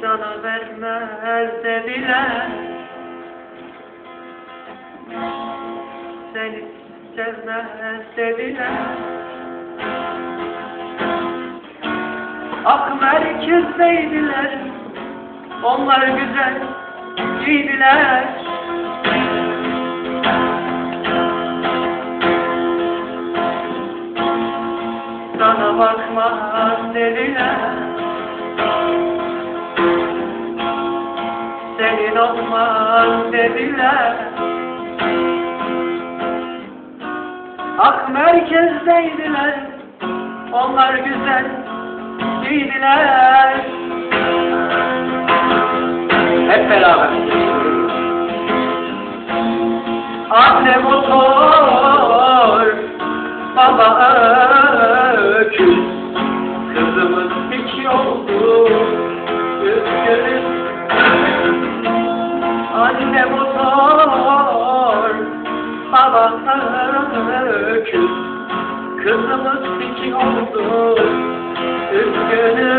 sana vermez dediler. Seni sevmez dediler. Ak merkezdeydiler Onlar güzel giydiler. Sana bakmaz dediler Senin olmaz dediler. Ak merkezdeydiler Onlar güzel giydiler. Hep beraber. Anne motor Baba öküz. Kızımız hiç yoktu Kızımız küçük oldu Üzgünüm.